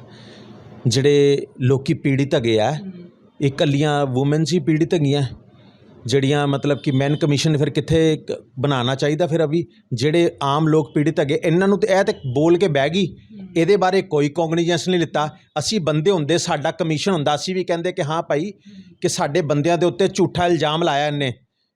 ਜਿਹੜੇ ਲੋਕੀ ਪੀੜਿਤ ਹੈਗੇ ਆ, ਇਹ ਇਕੱਲੀਆਂ ਔਮਨਸ ਹੀ ਪੀੜਿਤ ਹੈਗੀਆਂ। ਜਿਹੜੀਆਂ ਮਤਲਬ ਕਿ ਮੈਨ ਕਮਿਸ਼ਨ ਫਿਰ ਕਿੱਥੇ ਬਣਾਉਣਾ ਚਾਹੀਦਾ ਫਿਰ ਅਭੀ? ਜਿਹੜੇ ਆਮ ਲੋਕ ਪੀੜਿਤ ਹੈਗੇ ਇਹਨਾਂ ਨੂੰ ਤੇ ਇਹ ਤੇ ਬੋਲ ਕੇ ਬਹਿ ਗਈ। ਇਹਦੇ ਬਾਰੇ ਕੋਈ ਕੌਗਨੀਜੈਂਸ ਨਹੀਂ ਲਿੱਤਾ। ਅਸੀਂ ਬੰਦੇ ਹੁੰਦੇ ਸਾਡਾ ਕਮਿਸ਼ਨ ਹੁੰਦਾ। ਅਸੀਂ ਵੀ ਕਹਿੰਦੇ ਕਿ ਹਾਂ ਭਾਈ ਕਿ ਸਾਡੇ ਬੰਦਿਆਂ ਦੇ ਉੱਤੇ ਝੂਠਾ ਇਲਜ਼ਾਮ ਲਾਇਆ ਇਹਨੇ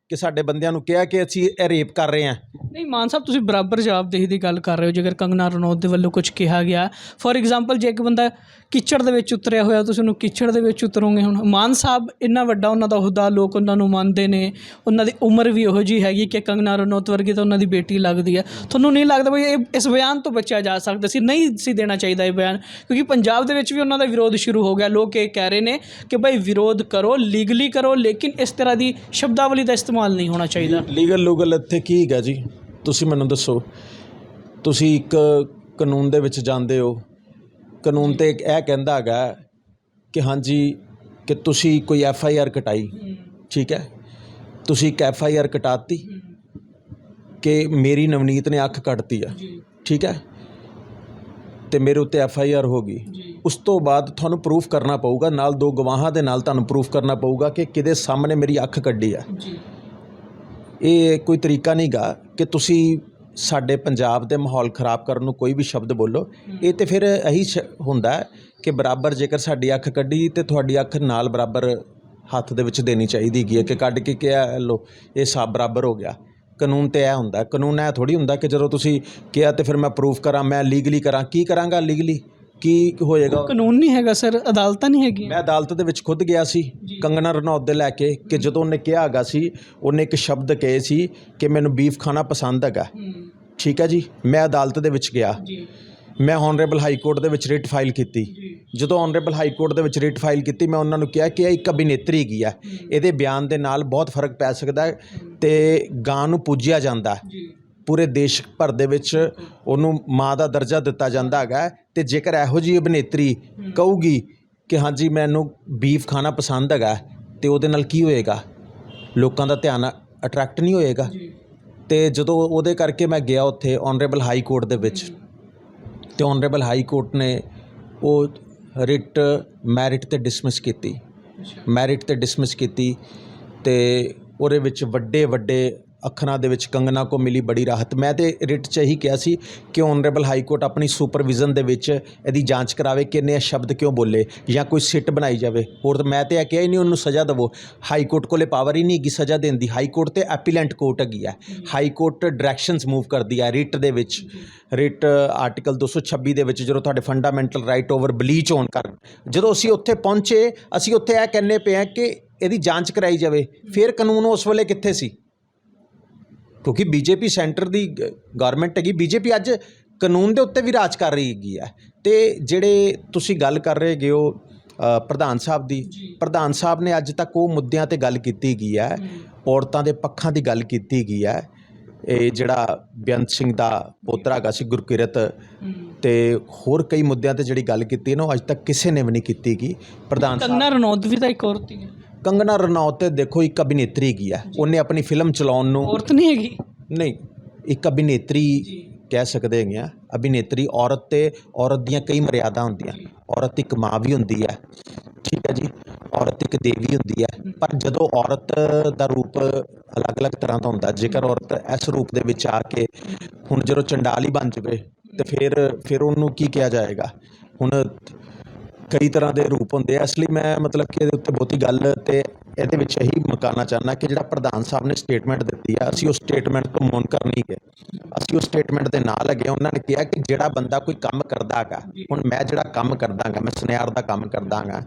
ਕਿ ਸਾਡੇ ਬੰਦਿਆਂ ਨੂੰ ਕਿਹਾ ਕਿ ਅਸੀਂ ਇਹ ਰੇਪ ਕਰ ਰਹੇ ਹਾਂ। ਨਹੀਂ, ਮਾਨ ਸਾਹਿਬ, ਤੁਸੀਂ ਬਰਾਬਰ ਜਵਾਬਦੇਹੀ ਦੀ ਗੱਲ ਕਰ ਰਹੇ ਹੋ, ਜੇਕਰ ਕੰਗਨਾ ਰਣੌਤ ਦੇ ਵੱਲੋਂ ਕੁਝ ਕਿਹਾ ਗਿਆ। ਫੋਰ ਐਗਜ਼ਾਮਪਲ ਜੇ ਇੱਕ ਬੰਦਾ ਕਿਚੜ ਦੇ ਵਿੱਚ ਉਤਰਿਆ ਹੋਇਆ, ਤੁਸੀਂ ਉਹਨੂੰ ਕਿਚੜ ਦੇ ਵਿੱਚ ਉਤਰੋਗੇ ਹੁਣ। ਮਾਨ ਸਾਹਿਬ ਇੰਨਾ ਵੱਡਾ ਉਹਨਾਂ ਦਾ ਅਹੁਦਾ, ਲੋਕ ਉਹਨਾਂ ਨੂੰ ਮੰਨਦੇ ਨੇ, ਉਹਨਾਂ ਦੀ ਉਮਰ ਵੀ ਉਹੋ ਜੀ ਹੈਗੀ ਕਿ ਕੰਗਨਾ ਰਣੌਤ ਵਰਗੀ ਤਾਂ ਉਹਨਾਂ ਦੀ ਬੇਟੀ ਲੱਗਦੀ ਹੈ। ਤੁਹਾਨੂੰ ਨਹੀਂ ਲੱਗਦਾ ਬਈ ਇਹ ਇਸ ਬਿਆਨ ਤੋਂ ਬਚਿਆ ਜਾ ਸਕਦਾ ਸੀ? ਨਹੀਂ ਸੀ ਦੇਣਾ ਚਾਹੀਦਾ ਇਹ ਬਿਆਨ, ਕਿਉਂਕਿ ਪੰਜਾਬ ਦੇ ਵਿੱਚ ਵੀ ਉਹਨਾਂ ਦਾ ਵਿਰੋਧ ਸ਼ੁਰੂ ਹੋ ਗਿਆ। ਲੋਕ ਇਹ ਕਹਿ ਰਹੇ ਨੇ ਕਿ ਭਾਈ ਵਿਰੋਧ ਕਰੋ, ਲੀਗਲੀ ਕਰੋ, ਲੇਕਿਨ ਇਸ ਤਰ੍ਹਾਂ ਦੀ ਸ਼ਬਦਾਵਲੀ ਦਾ ਇਸਤੇਮਾਲ ਨਹੀਂ ਹੋਣਾ ਚਾਹੀਦਾ। ਲੀਗਲ ਲੂਗਲ ਇੱਥੇ ਕੀ ਹੈਗਾ ਜੀ? ਤੁਸੀਂ ਮੈਨੂੰ ਦੱਸੋ ਤੁਸੀਂ ਇੱਕ ਕਾਨੂੰਨ ਦੇ ਵਿੱਚ ਜਾਂਦੇ ਹੋ। ਕਾਨੂੰਨ ਤੇ ਇਹ ਕਹਿੰਦਾ ਹੈਗਾ ਕਿ ਹਾਂਜੀ ਕਿ ਤੁਸੀਂ ਕੋਈ ਐਫ ਆਈ ਆਰ ਕਟਾਈ ਠੀਕ ਹੈ? ਤੁਸੀਂ ਇੱਕ ਐਫ ਆਈ ਆਰ ਕਟਾਤੀ ਕਿ ਮੇਰੀ ਨਵਨੀਤ ਨੇ ਅੱਖ ਕੱਟਤੀ ਆ ਠੀਕ ਹੈ? ਤੇ ਮੇਰੇ ਉੱਤੇ ਐਫ ਆਈ ਆਰ ਹੋ ਗਈ। ਉਸ ਤੋਂ ਬਾਅਦ ਤੁਹਾਨੂੰ ਪ੍ਰੂਫ ਕਰਨਾ ਪਊਗਾ ਨਾਲ ਦੋ ਗਵਾਹਾਂ ਦੇ ਨਾਲ ਤੁਹਾਨੂੰ ਪ੍ਰੂਫ ਕਰਨਾ ਪਊਗਾ ਕਿ ਕਿਹਦੇ ਸਾਹਮਣੇ ਮੇਰੀ ਅੱਖ ਕੱਢੀ ਆ। ਜੀ। ਇਹ ਕੋਈ ਤਰੀਕਾ ਨਹੀਂਗਾ ਕਿ ਤੁਸੀਂ ਸਾਡੇ ਪੰਜਾਬ ਦੇ ਮਾਹੌਲ ਖਰਾਬ ਕਰਨ ਨੂੰ ਕੋਈ ਵੀ ਸ਼ਬਦ ਬੋਲੋ। ਇਹ ਤੇ ਫਿਰ ਇਹੀ ਸ਼- ਹੁੰਦਾ ਕਿ ਬਰਾਬਰ ਜੇਕਰ ਸਾਡੀ ਅੱਖ ਕੱਢੀ ਤੇ ਤੁਹਾਡੀ ਅੱਖ ਨਾਲ ਬਰਾਬਰ ਹੱਥ ਦੇ ਵਿੱਚ ਦੇਣੀ ਚਾਹੀਦੀ ਹੈਗੀ ਹੈ ਕਿ ਕੱਢ ਕੇ ਕਿਹਾ ਲੋ ਇਹ ਸਭ ਬਰਾਬਰ ਹੋ ਗਿਆ। ਕਾਨੂੰਨ ਤੇ ਇਹ ਹੁੰਦਾ। ਕਾਨੂੰਨ ਇਹ ਥੋੜੀ ਹੁੰਦਾ ਕਿ ਜਦੋਂ ਤੁਸੀਂ ਕਿਹਾ ਤੇ ਫਿਰ ਮੈਂ ਪ੍ਰੂਫ ਕਰਾਂ, ਮੈਂ ਲੀਗਲੀ ਕਰਾਂ, ਕੀ ਕਰਾਂਗਾ ਲੀਗਲੀ ਕੀ ਹੋਏਗਾ? ਕਾਨੂੰਨ ਨਹੀਂ ਹੈਗਾ ਸਰ। ਅਦਾਲਤਾਂ ਨਹੀਂ ਹੈਗੀਆਂ। ਮੈਂ ਅਦਾਲਤ ਦੇ ਵਿੱਚ ਖੁਦ ਗਿਆ ਸੀ ਕੰਗਨਾ ਰਣੌਤ ਦੇ ਲੈ ਕੇ ਕਿ ਜਦੋਂ ਉਹਨੇ ਕਿਹਾ ਹੈਗਾ ਸੀ ਉਹਨੇ ਇੱਕ ਸ਼ਬਦ ਕਹੇ ਸੀ ਕਿ ਮੈਨੂੰ ਬੀਫ ਖਾਣਾ ਪਸੰਦ ਹੈਗਾ। ਠੀਕ ਹੈ ਜੀ? ਮੈਂ ਅਦਾਲਤ ਦੇ ਵਿੱਚ ਗਿਆ। ਮੈਂ ਹਾਨਰੇਬਲ ਹਾਈ ਕੋਰਟ ਦੇ ਵਿੱਚ ਰਿਟ ਫਾਈਲ ਕੀਤੀ। ਜਦੋਂ ਹਾਨਰੇਬਲ ਹਾਈ ਕੋਰਟ ਦੇ ਵਿੱਚ ਰਿਟ ਫਾਈਲ ਕੀਤੀ ਮੈਂ ਉਹਨਾਂ ਨੂੰ ਕਿਹਾ ਕਿ ਇਹ ਇੱਕ ਅਭਿਨੇਤਰੀ ਹੈਗੀ ਆ। ਇਹਦੇ ਬਿਆਨ ਦੇ ਨਾਲ ਬਹੁਤ ਫ਼ਰਕ ਪੈ ਸਕਦਾ ਹੈ ਤੇ ਗਾਂ ਨੂੰ ਪੂਜਿਆ ਜਾਂਦਾ ਹੈ। ਪੂਰੇ ਦੇਸ਼ ਭਰ ਦੇ ਵਿੱਚ ਉਹਨੂੰ ਮਾਂ ਦਾ ਦਰਜਾ ਦਿੱਤਾ ਜਾਂਦਾ ਹੈਗਾ ਹੈ ਤੇ ਜੇਕਰ ਇਹੋ ਜਿਹੀ ਅਭਿਨੇਤਰੀ ਕਹੂਗੀ ਕਿ ਹਾਂਜੀ ਮੈਨੂੰ ਬੀਫ ਖਾਣਾ ਪਸੰਦ ਹੈਗਾ ਤੇ ਉਹਦੇ ਨਾਲ ਕੀ ਹੋਏਗਾ? ਲੋਕਾਂ ਦਾ ਧਿਆਨ ਅਟਰੈਕਟ ਨਹੀਂ ਹੋਏਗਾ? ਤੇ ਜਦੋਂ ਉਹਦੇ ਕਰਕੇ ਮੈਂ ਗਿਆ ਉੱਥੇ ਔਨਰੇਬਲ ਹਾਈ ਕੋਰਟ ਦੇ ਵਿੱਚ ਤੇ ਔਨਰੇਬਲ ਹਾਈ ਕੋਰਟ ਨੇ ਉਹ ਰਿਟ ਮੈਰਿਟ ਤੇ ਡਿਸਮਿਸ ਕੀਤੀ। ਮੈਰਿਟ ਤੇ ਡਿਸਮਿਸ ਕੀਤੀ ਤੇ ਉਹਦੇ ਵਿੱਚ ਵੱਡੇ ਵੱਡੇ ਅੱਖਰਾਂ ਦੇ ਵਿੱਚ ਕੰਗਨਾ ਕੋ ਮਿਲੀ ਬੜੀ ਰਾਹਤ। ਮੈਂ ਤੇ ਰਿਟ ਚ ਇਹੀ ਕਿਹਾ ਸੀ ਕਿ ਓਨਰੇਬਲ ਹਾਈ ਕੋਰਟ ਆਪਣੀ ਸੁਪਰਵਿਜ਼ਨ ਦੇ ਵਿੱਚ ਇਹਦੀ ਜਾਂਚ ਕਰਾਵੇ ਕਿ ਇਹਨੇ ਇਹ ਸ਼ਬਦ ਕਿਉਂ ਬੋਲੇ ਜਾਂ ਕੋਈ ਸਿੱਟ ਬਣਾਈ ਜਾਵੇ। ਹੋਰ ਤਾਂ ਮੈਂ ਤੇ ਇਹ ਕਿਹਾ ਹੀ ਨਹੀਂ, ਉਹਨੂੰ ਸਜ਼ਾ ਦੇਵੋ। ਹਾਈ ਕੋਰਟ ਕੋਲੇ ਪਾਵਰ ਹੀ ਨਹੀਂ ਹੈਗੀ ਸਜ਼ਾ ਦੇਣ ਦੀ। ਹਾਈ ਕੋਰਟ ਤੇ ਐਪੀਲੈਂਟ ਕੋਰਟ ਹੈਗੀ ਹੈ ਹਾਈ ਕੋਰਟ ਡਾਇਰੈਕਸ਼ਨਸ ਮੂਵ ਕਰਦੀ ਹੈ ਰਿਟ ਦੇ ਵਿੱਚ। ਰਿਟ ਆਰਟੀਕਲ 226 ਦੇ ਵਿੱਚ ਜਦੋਂ ਤੁਹਾਡੇ ਫੰਡਾਮੈਂਟਲ ਰਾਈਟ ਓਵਰ ਬਲੀਚ ਹੋਣ ਕਾਰਨ। ਜਦੋਂ ਅਸੀਂ ਉੱਥੇ ਪਹੁੰਚੇ, ਅਸੀਂ ਉੱਥੇ ਇਹ ਕਹਿੰਨੇ ਪਏ ਹਾਂ ਕਿ ਇਹਦੀ ਜਾਂਚ ਕਰਾਈ ਜਾਵੇ। ਫਿਰ ਕਾਨੂੰਨ ਉਸ ਵੇਲੇ ਕਿੱਥੇ ਸੀ? ਕਿਉਂਕਿ ਬੀਜੇਪੀ ਸੈਂਟਰ ਦੀ ਗਵਰਨਮੈਂਟ ਹੈਗੀ। ਬੀਜੇਪੀ ਅੱਜ ਕਾਨੂੰਨ ਦੇ ਉੱਤੇ ਵੀ ਰਾਜ ਕਰ ਰਹੀ ਹੈਗੀ ਹੈ। ਤੇ ਜਿਹੜੇ ਤੁਸੀਂ ਗੱਲ ਕਰ ਰਹੇ ਹੈਗੇ ਹੋ ਪ੍ਰਧਾਨ ਸਾਹਿਬ ਦੀ ਪ੍ਰਧਾਨ ਸਾਹਿਬ ਨੇ ਅੱਜ ਤੱਕ ਉਹ ਮੁੱਦਿਆਂ ਤੇ ਗੱਲ ਕੀਤੀ ਗਈ ਹੈ। ਔਰਤਾਂ ਦੇ ਪੱਖਾਂ ਦੀ ਗੱਲ ਕੀਤੀ ਗਈ ਹੈ। ਇਹ ਜਿਹੜਾ ਬੇਅੰਤ ਸਿੰਘ ਦਾ ਪੋਤਰਾ ਹੈਗਾ ਸੀ ਗੁਰਕਿਰਤ। ਤੇ ਹੋਰ ਕਈ ਮੁੱਦਿਆਂ ਤੇ ਜਿਹੜੀ ਗੱਲ ਕੀਤੀ ਨਾ ਅੱਜ ਤੱਕ ਕਿਸੇ ਨੇ ਵੀ ਨਹੀਂ ਕੀਤੀ ਗਈ ਪ੍ਰਧਾਨ ਸਾਹਿਬ ਕੰਗਨਾ ਰਣੌਤ ਵੀ ਤਾਂ ਇੱਕ ਔਰਤ ਹੀ ਹੈ। ਕੰਗਨਾ ਰਣੌਤ ਤੇ ਦੇਖੋ ਇੱਕ ਅਭਿਨੇਤਰੀ ਹੈਗੀ ਹੈ। ਉਹਨੇ ਆਪਣੀ ਫਿਲਮ ਚਲਾਉਣ ਨੂੰ ਔਰਤ ਨਹੀਂ ਹੈਗੀ। ਨਹੀਂ ਇੱਕ ਅਭਿਨੇਤਰੀ ਕਹਿ ਸਕਦੇ ਹੈਗੇ ਆ। ਅਭਿਨੇਤਰੀ ਔਰਤ ਤੇ ਔਰਤ ਦੀਆਂ ਕਈ ਮਰਿਆਦਾ ਹੁੰਦੀਆਂ। ਔਰਤ ਇੱਕ ਮਾਂ ਵੀ ਹੁੰਦੀ ਹੈ। ਠੀਕ ਹੈ ਜੀ? ਔਰਤ ਇੱਕ ਦੇਵੀ ਹੁੰਦੀ ਹੈ। ਪਰ ਜਦੋਂ ਔਰਤ ਦਾ ਰੂਪ ਅਲੱਗ-ਅਲੱਗ ਤਰ੍ਹਾਂ ਦਾ ਹੁੰਦਾ ਜੇਕਰ ਔਰਤ ਇਸ ਰੂਪ ਦੇ ਵਿੱਚ ਆ ਕੇ ਹੁਣ ਜਦੋਂ ਚੰਡਾਲ ਹੀ ਬਣ ਜਾਵੇ ਤੇ ਫਿਰ ਫਿਰ ਉਹਨੂੰ ਕੀ ਕਿਹਾ ਜਾਏਗਾ? ਹੁਣ ਕਈ ਤਰ੍ਹਾਂ ਦੇ ਰੂਪ ਹੁੰਦੇ ਆ। ਇਸ ਲਈ ਮੈਂ ਮਤਲਬ ਕਿ ਇਹਦੇ ਉੱਤੇ ਬਹੁਤੀ ਗੱਲ ਤੇ ਇਹਦੇ ਵਿੱਚ ਇਹੀ ਮਕਾਨਾ ਚਾਹੁੰਦਾ ਕਿ ਜਿਹੜਾ ਪ੍ਰਧਾਨ ਸਾਹਿਬ ਨੇ ਸਟੇਟਮੈਂਟ ਦਿੱਤੀ ਆ, ਅਸੀਂ ਉਸ ਸਟੇਟਮੈਂਟ ਤੋਂ ਮੁਨਕਰ ਨਹੀਂ ਗਏ ਅਸੀਂ ਉਸ ਸਟੇਟਮੈਂਟ ਦੇ ਨਾਲ ਲੱਗੇ ਉਹਨਾਂ ਨੇ ਕਿਹਾ ਕਿ ਜਿਹੜਾ ਬੰਦਾ ਕੋਈ ਕੰਮ ਕਰਦਾ ਹੈਗਾ, ਹੁਣ ਮੈਂ ਜਿਹੜਾ ਕੰਮ ਕਰਦਾਗਾ ਮੈਂ ਸੁਨਿਆਰ ਦਾ ਕੰਮ ਕਰਦਾਗਾ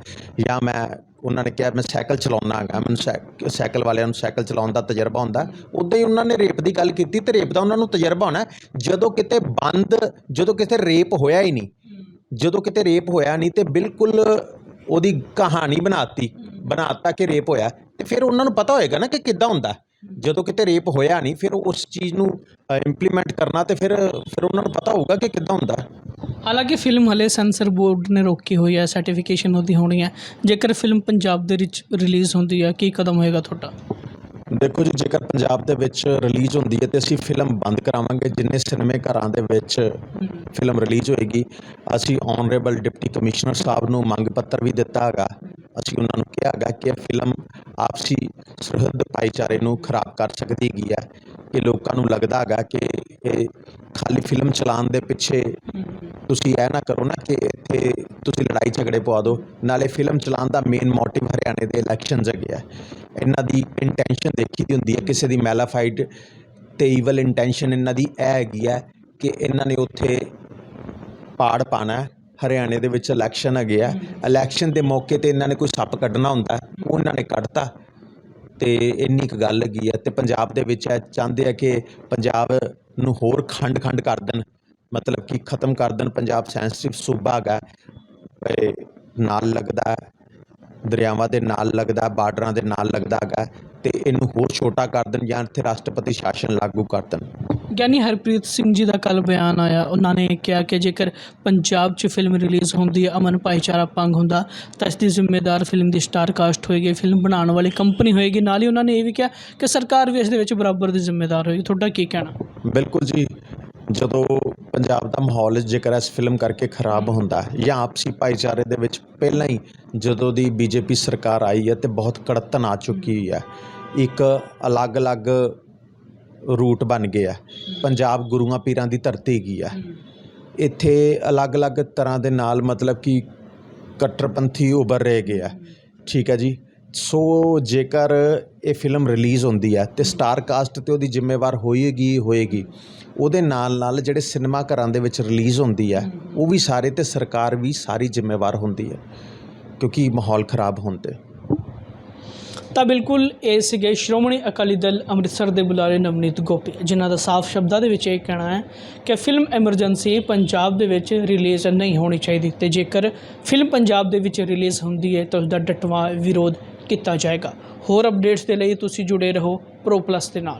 ਜਾਂ ਮੈਂ ਉਹਨਾਂ ਨੇ ਕਿਹਾ ਮੈਂ ਸਾਈਕਲ ਚਲਾਉਣਾ ਹੈਗਾ, ਮੈਨੂੰ ਸਾਈਕ- ਸਾਈਕਲ ਵਾਲਿਆਂ ਨੂੰ ਸਾਈਕਲ ਚਲਾਉਣ ਦਾ ਤਜਰਬਾ ਹੁੰਦਾ। ਉਦਾਂ ਹੀ ਉਹਨਾਂ ਨੇ ਰੇਪ ਦੀ ਗੱਲ ਕੀਤੀ ਤੇ ਰੇਪ ਦਾ ਉਹਨਾਂ ਨੂੰ ਤਜਰਬਾ ਹੋਣਾ। ਜਦੋਂ ਕਿਤੇ ਬੰਦ, ਜਦੋਂ ਕਿਤੇ ਰੇਪ ਹੋਇਆ ਹੀ ਨਹੀਂ ਜਦੋਂ ਕਿਤੇ ਰੇਪ ਹੋਇਆ ਨਹੀਂ ਤੇ ਬਿਲਕੁਲ ਉਹਦੀ ਕਹਾਣੀ ਬਣਾਤੀ, ਬਣਾਤਾ ਕਿ ਰੇਪ ਹੋਇਆ। ਤੇ ਫਿਰ ਉਹਨਾਂ ਨੂੰ ਪਤਾ ਹੋਏਗਾ ਨਾ ਕਿ ਕਿੱਦਾਂ ਹੁੰਦਾ। ਜਦੋਂ ਕਿਤੇ ਰੇਪ ਹੋਇਆ ਨਹੀਂ, ਫਿਰ ਉਸ ਚੀਜ਼ ਨੂੰ ਇੰਪਲੀਮੈਂਟ ਕਰਨਾ ਤੇ ਫਿਰ ਫਿਰ ਉਹਨਾਂ ਨੂੰ ਪਤਾ ਹੋਊਗਾ ਕਿ ਕਿੱਦਾਂ ਹੁੰਦਾ। ਹਾਲਾਂਕਿ ਫਿਲਮ ਹਲੇ ਸੈਂਸਰ ਬੋਰਡ ਨੇ ਰੋਕੀ ਹੋਈ ਹੈ ਸਰਟੀਫਿਕੇਸ਼ਨ ਉਹਦੀ ਹੋਣੀ ਹੈ। ਜੇਕਰ ਫਿਲਮ ਪੰਜਾਬ ਦੇ ਵਿੱਚ ਰਿਲੀਜ਼ ਹੁੰਦੀ ਹੈ, ਕੀ ਕਦਮ ਹੋਏਗਾ ਤੁਹਾਡਾ? ਦੇਖੋ ਜੀ, ਜੇਕਰ ਪੰਜਾਬ ਦੇ ਵਿੱਚ ਰਿਲੀਜ਼ ਹੁੰਦੀ ਹੈ ਤੇ ਅਸੀਂ ਫਿਲਮ ਬੰਦ ਕਰਾਵਾਂਗੇ, ਜਿੰਨੇ ਸਿਨੇਮੇ ਘਰਾਂ ਦੇ ਵਿੱਚ ਫਿਲਮ ਰਿਲੀਜ਼ ਹੋਏਗੀ, ਅਸੀਂ ਆਨਰੇਬਲ ਡਿਪਟੀ ਕਮਿਸ਼ਨਰ ਸਾਹਿਬ ਨੂੰ ਮੰਗ ਪੱਤਰ ਵੀ ਦਿੱਤਾ ਹੈਗਾ। ਅਸੀਂ ਉਹਨਾਂ ਨੂੰ ਕਿਹਾ ਹੈਗਾ ਕਿ ਫਿਲਮ ਆਪਸੀ ਸਰਹੱਦ ਭਾਈਚਾਰੇ ਨੂੰ ਖਰਾਬ ਕਰ ਸਕਦੀ ਹੈਗੀ ਹੈ। ਕਿ ਲੋਕਾਂ ਨੂੰ ਲੱਗਦਾ ਹੈਗਾ ਕਿ ਇਹ ਖਾਲੀ ਫਿਲਮ ਚਲਾਉਣ ਦੇ ਪਿੱਛੇ ਤੁਸੀਂ ਇਹ ਨਾ ਕਰੋ ਨਾ ਕਿ ਇੱਥੇ ਤੁਸੀਂ ਲੜਾਈ ਝਗੜੇ ਪਵਾ ਦਿਓ। ਨਾਲੇ ਫਿਲਮ ਚਲਾਉਣ ਦਾ ਮੇਨ ਮੋਟਿਵ ਹਰਿਆਣੇ ਦੇ ਇਲੈਕਸ਼ਨਸ ਹੈਗੇ ਆ। ਇਹਨਾਂ ਦੀ ਇੰਟੈਂਸ਼ਨ ਦੇਖੀ ਦੀ ਹੁੰਦੀ ਹੈ, ਕਿਸੇ ਦੀ ਮੈਲਾਫਾਈਡ ਤੇ ਈਵਲ ਇੰਟੈਂਸ਼ਨ ਇਹਨਾਂ ਦੀ ਇਹ ਹੈਗੀ ਹੈ ਕਿ ਇਹਨਾਂ ਨੇ ਉੱਥੇ ਪਾੜ ਪਾਣਾ ਹਰਿਆਣੇ ਦੇ ਵਿੱਚ ਇਲੈਕਸ਼ਨ ਹੈਗੇ ਆ। ਇਲੈਕਸ਼ਨ ਦੇ ਮੌਕੇ ਤੇ ਇਹਨਾਂ ਨੇ ਕੋਈ ਸੱਪ ਕੱਢਣਾ ਹੁੰਦਾ ਉਹ ਇਹਨਾਂ ਨੇ ਕੱਢਤਾ। ਤੇ ਇੰਨੀ ਕੁ ਗੱਲ ਹੈਗੀ ਆ ਤੇ ਪੰਜਾਬ ਦੇ ਵਿੱਚ ਚਾਹੁੰਦੇ ਆ ਕਿ ਪੰਜਾਬ ਨੂੰ ਹੋਰ ਖੰਡ-ਖੰਡ ਕਰ ਦੇਣ, ਮਤਲਬ ਕਿ ਖਤਮ ਕਰ ਦੇਣ। ਪੰਜਾਬ ਸੈਂਸਿਟਿਵ ਸੂਬਾ ਹੈਗਾ ਨਾਲ ਲੱਗਦਾ ਦਰਿਆਵਾਂ ਦੇ ਨਾਲ ਲੱਗਦਾ ਬਾਰਡਰਾਂ ਦੇ ਨਾਲ ਲੱਗਦਾ ਹੈਗਾ ਤੇ ਇਹਨੂੰ ਹੋਰ ਛੋਟਾ ਕਰ ਦੇਣ ਜਾਂ ਇੱਥੇ ਰਾਸ਼ਟਰਪਤੀ ਸ਼ਾਸਨ ਲਾਗੂ ਕਰ ਦੇਣ। ਗਿਆਨੀ ਹਰਪ੍ਰੀਤ ਸਿੰਘ ਜੀ ਦਾ ਕੱਲ ਬਿਆਨ ਆਇਆ। ਉਹਨਾਂ ਨੇ ਕਿਹਾ ਕਿ ਜੇਕਰ ਪੰਜਾਬ 'ਚ ਫਿਲਮ ਰਿਲੀਜ਼ ਹੁੰਦੀ ਹੈ ਅਮਨ ਭਾਈਚਾਰਾ ਭੰਗ ਹੁੰਦਾ ਤਾਂ ਇਸ ਦੀ ਜ਼ਿੰਮੇਦਾਰ ਫਿਲਮ ਦੀ ਸਟਾਰ ਕਾਸਟ ਹੋਏਗੀ ਫਿਲਮ ਬਣਾਉਣ ਵਾਲੀ ਕੰਪਨੀ ਹੋਏਗੀ। ਨਾਲ ਹੀ ਉਹਨਾਂ ਨੇ ਇਹ ਵੀ ਕਿਹਾ ਕਿ ਸਰਕਾਰ ਵੀ ਇਸ ਦੇ ਵਿੱਚ ਬਰਾਬਰ ਦੀ ਜ਼ਿੰਮੇਦਾਰ ਹੋਏਗੀ। ਤੁਹਾਡਾ ਕੀ ਕਹਿਣਾ? ਬਿਲਕੁਲ ਜੀ। ਜਦੋਂ ਪੰਜਾਬ ਦਾ ਮਾਹੌਲ ਜੇਕਰ ਇਸ ਫਿਲਮ ਕਰਕੇ ਖਰਾਬ ਹੁੰਦਾ ਹੈ ਜਾਂ ਆਪਸੀ ਭਾਈਚਾਰੇ ਦੇ ਵਿੱਚ ਪਹਿਲਾਂ ਹੀ ਜਦੋਂ ਦੀ ਬੀਜੇਪੀ ਸਰਕਾਰ ਆਈ ਹੈ ਤੇ ਬਹੁਤ ਕੜਤਨ ਆ ਚੁੱਕੀ ਹੈ ਇੱਕ ਅਲੱਗ-ਅਲੱਗ ਰੂਟ ਬਣ ਗਿਆ ਪੰਜਾਬ ਗੁਰੂਆਂ ਪੀਰਾਂ ਦੀ ਧਰਤੀ ਹੈਗੀ ਆ ਇੱਥੇ ਅਲੱਗ-ਅਲੱਗ ਤਰ੍ਹਾਂ ਦੇ ਨਾਲ ਮਤਲਬ ਕਿ ਕੱਟਰਪੰਥੀ ਉੱਭਰ ਰਹੇ ਗਏ ਆ ਠੀਕ ਹੈ ਜੀ। ਸੋ ਜੇਕਰ ਇਹ ਫਿਲਮ ਰਿਲੀਜ਼ ਹੁੰਦੀ ਹੈ ਤੇ ਸਟਾਰ ਕਾਸਟ ਤੇ ਉਹਦੀ ਜ਼ਿੰਮੇਵਾਰ ਹੋਏਗੀ ਹੋਏਗੀ, ਉਹਦੇ ਨਾਲ ਨਾਲ ਜਿਹੜੇ ਸਿਨੇਮਾ ਘਰਾਂ ਦੇ ਵਿੱਚ ਰਿਲੀਜ਼ ਹੁੰਦੀ ਹੈ, ਉਹ ਵੀ ਸਾਰੇ ਤੇ ਸਰਕਾਰ ਵੀ ਸਾਰੀ ਜ਼ਿੰਮੇਵਾਰ ਹੁੰਦੀ ਹੈ, ਕਿਉਂਕਿ ਮਾਹੌਲ ਖਰਾਬ ਹੋਣ ਤੇ। ਤਾਂ ਬਿਲਕੁਲ ਇਹ ਸੀਗੇ ਸ਼੍ਰੋਮਣੀ ਅਕਾਲੀ ਦਲ ਅੰਮ੍ਰਿਤਸਰ ਦੇ ਬੁਲਾਰੇ ਨਵਨੀਤ ਗੋਪੀ, ਜਿਨ੍ਹਾਂ ਦਾ ਸਾਫ਼ ਸ਼ਬਦਾਂ ਦੇ ਵਿੱਚ ਇਹ ਕਹਿਣਾ ਹੈ ਕਿ ਫਿਲਮ ਐਮਰਜੈਂਸੀ ਪੰਜਾਬ ਦੇ ਵਿੱਚ ਰਿਲੀਜ਼ ਨਹੀਂ ਹੋਣੀ ਚਾਹੀਦੀ ਤੇ ਜੇਕਰ ਫਿਲਮ ਪੰਜਾਬ ਦੇ ਵਿੱਚ ਰਿਲੀਜ਼ ਹੁੰਦੀ ਹੈ ਤਾਂ ਉਸ ਦਾ ਡਟਵਾ ਵਿਰੋਧ ਕੀਤਾ ਜਾਏਗਾ। ਹੋਰ ਅਪਡੇਟਸ ਦੇ ਲਈ ਤੁਸੀਂ ਜੁੜੇ ਰਹੋ ਪ੍ਰੋ ਪਲੱਸ ਦੇ ਨਾਲ।